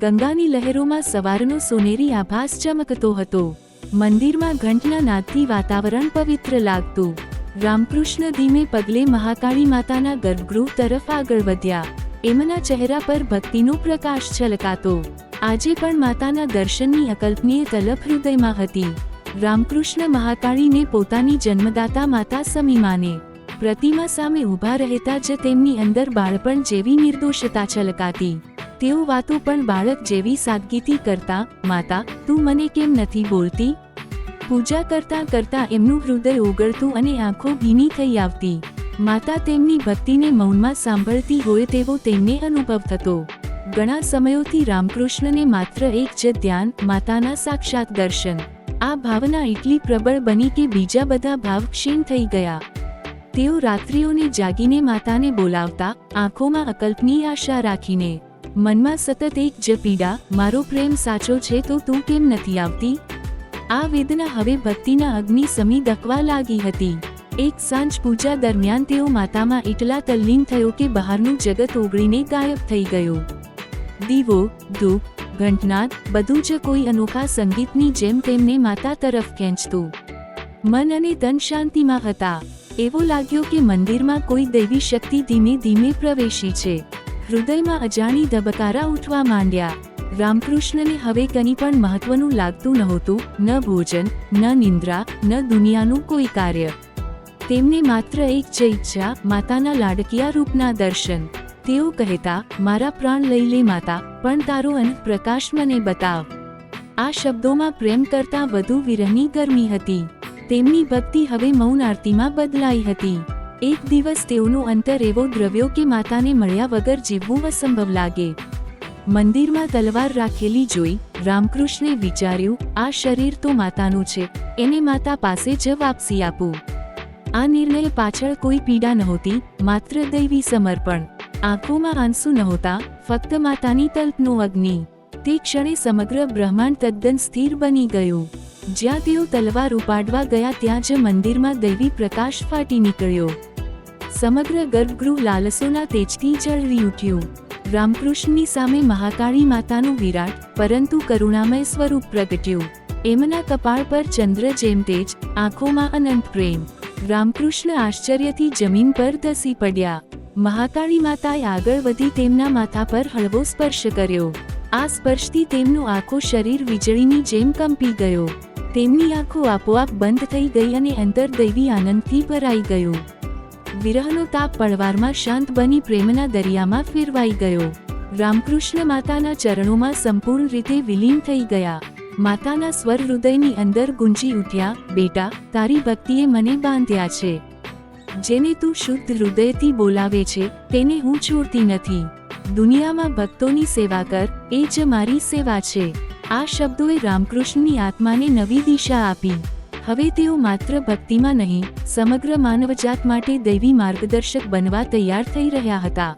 ગંગાની લહેરોમાં સવારનો સોનેરી આભાસ ચમકતો હતો. મંદિરમાં ઘંટના નાદથી વાતાવરણ પવિત્ર લાગતું. રામકૃષ્ણ ધીમે પગલે મહાકાળી માતાના ગર્ભગૃહ તરફ આગળ વધ્યા. એમના ચહેરા પર ભક્તિનો પ્રકાશ છલકાતો. આજે પણ માતાના દર્શનની અકલ્પનીય તલફ હૃદયમાં હતી. રામકૃષ્ણ મહાકાળીને પોતાની જન્મદાતા માતા સમી માને. પ્રતિમા સામે ઊભા રહેતા જ તેમની અંદર બાળપણ જેવી નિર્દોષતા છલકાતી. તેઓ વાતો પણ બાળક જેવી સાદગીથી કરતા, માતા, તું મને કેમ નથી બોલતી? પૂજા કરતા કરતા એમનું હૃદય ઓગળતું અને આંખો ભીની થઈ આવતી. માતા તેમની ભક્તિને મૌનમાં સાંભળતી હોય તેવો તેમને અનુભવ થતો. ઘણા સમયોથી રામકૃષ્ણને માત્ર એક જ ધ્યાન, માતાના સાક્ષાત દર્શન. આ ભાવના એટલી પ્રબળ બની કે બીજા બધા ભાવ ક્ષીણ થઈ ગયા. તેઓ રાત્રિઓને જાગીને માતાને બોલાવતા, આંખોમાં અકલ્પની આશા રાખીને મનમાં સતત એક જ પીડા, મારો પ્રેમ સાચો છે તો તું કેમ નથી આવતી? આ વેદના હવે ભક્તિના અગ્નિ સમી દકવા લાગી હતી. એક સાંજ પૂજા દરમિયાન તેઓ માતામાં એટલા તલ્લીન થયો કે બહારનું જગત ઓગળીને ગાયબ થઈ ગયું. દીવો, ધૂપ, ઘંટનાદ, બધું જ કોઈ અનોખા સંગીતની જેમ તેમને માતા તરફ ખેંચતું. મન અને તન શાંતિમાં હતા. એવો લાગ્યો કે મંદિરમાં કોઈ દૈવી શક્તિ ધીમે ધીમે પ્રવેશી છે. હૃદયમાં અજાણી ધબકારા ઉઠવા માંડ્યા. રામકૃષ્ણને હવે કંઈ પણ મહત્વનું લાગતું નહોતું, ન ભોજન, ન નિંદ્રા, ન દુનિયાનું કોઈ કાર્ય. તેમને માત્ર એક જ ઈચ્છા, માતાના લાડકિયા રૂપના દર્શન. તેઓ કહેતા, મારા પ્રાણ લઈ લે માતા, પણ તારો અન પ્રકાશ મને બતાવ. આ શબ્દોમાં પ્રેમ કરતા વધુ વિરહની ગરમી હતી. તેમની ભક્તિ હવે મૌન આરતીમાં બદલાઈ હતી. એક દિવસ તેઓનું અંતર એવો દ્રવ્યો કે માતાને મળ્યા વગર જીવવું અસંભવ લાગે. મંદિરમાં તલવાર રાખેલી જોઈ રામકૃષ્ણે વિચાર્યું, આ શરીર તો માતાનું છે, એને માતા પાસે જ વાપસી આપું. આ નિર્ણય પાછળ કોઈ પીડા નહોતી, માત્ર દૈવી સમર્પણ. આંખોમાં આંસુ નહોતા, ફક્ત માતાની તલ્પનો અગ્નિ. તે ક્ષણે સમગ્ર બ્રહ્માંડ તદ્દન સ્થિર બની ગયું. જ્યાં તેઓ તલવાર ઉપાડવા ગયા ત્યાં જ મંદિરમાં દૈવી પ્રકાશ ફાટી નીકળ્યો. સમગ્ર ગર્ભગૃહ લાલસોના તેજથી જળ ઉઠ્યું. રામકૃષ્ણની સામે મહાકાળી માતાનું વિરાટ, પરંતુ કરુણામય સ્વરૂપ પ્રગટ્યું. એમના કપાળ પર ચંદ્ર જેમ તેજ, આંખોમાં અનંત પ્રેમ. રામકૃષ્ણ આશ્ચર્યથી જમીન પર ધસી પડ્યા. મહાકાળી માતાએ આગળ વધી તેમના માથા પર હળવો સ્પર્શ કર્યો. આ સ્પર્શથી તેમનું આખું શરીર વીજળીની જેમ કંપી ગયો. તેમની આંખો આપોઆપ બંધ થઈ ગઈ અને અંતર દૈવી આનંદથી ભરાઈ ગયું. વિરહનો તાપ પળવારમાં શાંત બની પ્રેમના દરિયામાં ફેરવાઈ ગયો. રામકૃષ્ણ માતાના ચરણોમાં સંપૂર્ણ રીતે વિલીન થઈ ગયા. માતાના સ્વર હૃદયની અંદર ગુંજી ઉઠ્યા, બેટા, તારી ભક્તિએ મને બાંધ્યા છે. જેને તું શુદ્ધ હૃદયથી બોલાવે છે, તેને હું છોડતી નથી. દુનિયામાં ભક્તોની સેવા કર, એ જ મારી સેવા છે. આ શબ્દોએ રામકૃષ્ણની આત્માને નવી દિશા આપી. હવે તેઓ માત્ર ભક્તિમાં નહીં, સમગ્ર માનવજાત માટે દૈવી માર્ગદર્શક બનવા તૈયાર થઈ રહ્યા હતા.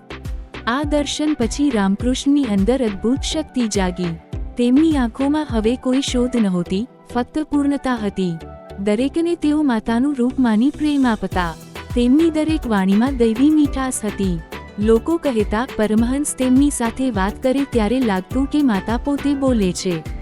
આ દર્શન પછી રામકૃષ્ણની અંદર અદ્ભુત શક્તિ જાગી. તેમની આંખોમાં હવે કોઈ શોધ નહોતી, ફક્ત પૂર્ણતા હતી. દરેકને તેઓ માતાનું રૂપ માની પ્રેમ આપતા. તેમની દરેક વાણીમાં દૈવી મીઠાશ હતી. લોકો કહેતા, પરમહંસ તેમની સાથે વાત કરે ત્યારે લાગતું કે માતા પોતે બોલે છે.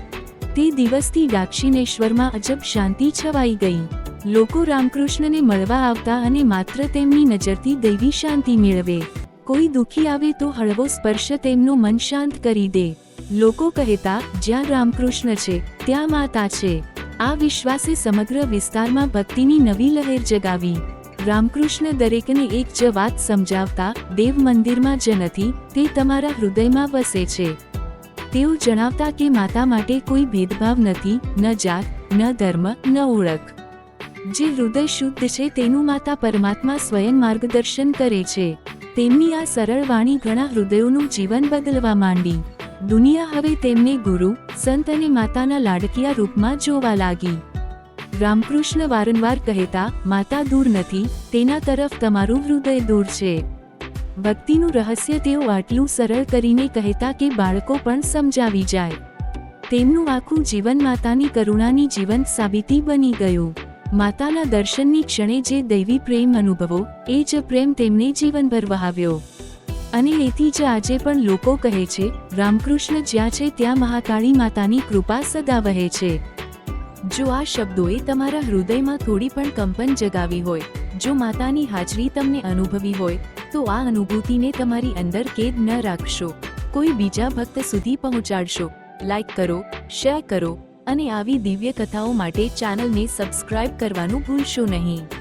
તે દિવસથી દાક્ષિણેશ્વરમાં અજબ શાંતિ છવાઈ ગઈ. લોકો રામકૃષ્ણને મળવા આવતા અને માત્ર તેમની નજરથી દૈવી શાંતિ મેળવે. કોઈ દુઃખી આવે તો હળવો સ્પર્શ તેમનું મન શાંત કરી દે. લોકો કહેતા, જ્યાં રામકૃષ્ણ છે, ત્યાં માતા છે. આ વિશ્વાસે સમગ્ર વિસ્તારમાં ભક્તિની નવી લહેર જગાવી. રામકૃષ્ણ દરેકને એક જ વાત સમજાવતા, દેવ મંદિરમાં જ નથી, તે તમારા હૃદયમાં વસે છે. તેઓ જણાવતા કે માતા માટે કોઈ ભેદભાવ નથી, ન જાત, ન ધર્મ, ન ઓળખ. જે હૃદય શુદ્ધ છે તેનું માતા પરમાત્મા સ્વયં માર્ગદર્શન કરે છે. તેમની આ સરળ વાણી ઘણા હૃદયોનું જીવન બદલવા માંડી. દુનિયા હવે તેમને ગુરુ, સંત અને માતાના લાડકિયા રૂપમાં જોવા લાગી. રામકૃષ્ણ વારંવાર કહેતા, માતા દૂર નથી, તેના તરફ તમારું હૃદય દૂર છે. ભક્તિનું રહસ્ય તેઓ આટલું સરળ કરીને કહેતા કે બાળકો પણ સમજાવી જાય. તેમનું આખું જીવન માતાની કરુણાની જીવંત સાબિતી બની ગયું. માતાના દર્શનની ક્ષણે જે દૈવી પ્રેમ અનુભવો, એ જ પ્રેમ તેમને જીવનભર વહાવ્યો. અને એથી જ આજે પણ લોકો કહે છે, રામકૃષ્ણ જ્યાં છે ત્યાં મહાકાળી માતાની કૃપા સદા વહે છે. જો આ શબ્દોએ તમારા હૃદયમાં થોડી પણ કંપન જગાવી હોય, જો માતાની હાજરી તમને અનુભવી હોય તો આ અનુભૂતિને તમારી અંદર કેદ ન રાખશો. કોઈ બીજા ભક્ત સુધી પહોંચાડશો. લાઇક કરો, શેર કરો અને આવી દિવ્ય કથાઓ માટે ચેનલને સબસ્ક્રાઇબ કરવાનું ભૂલશો નહીં.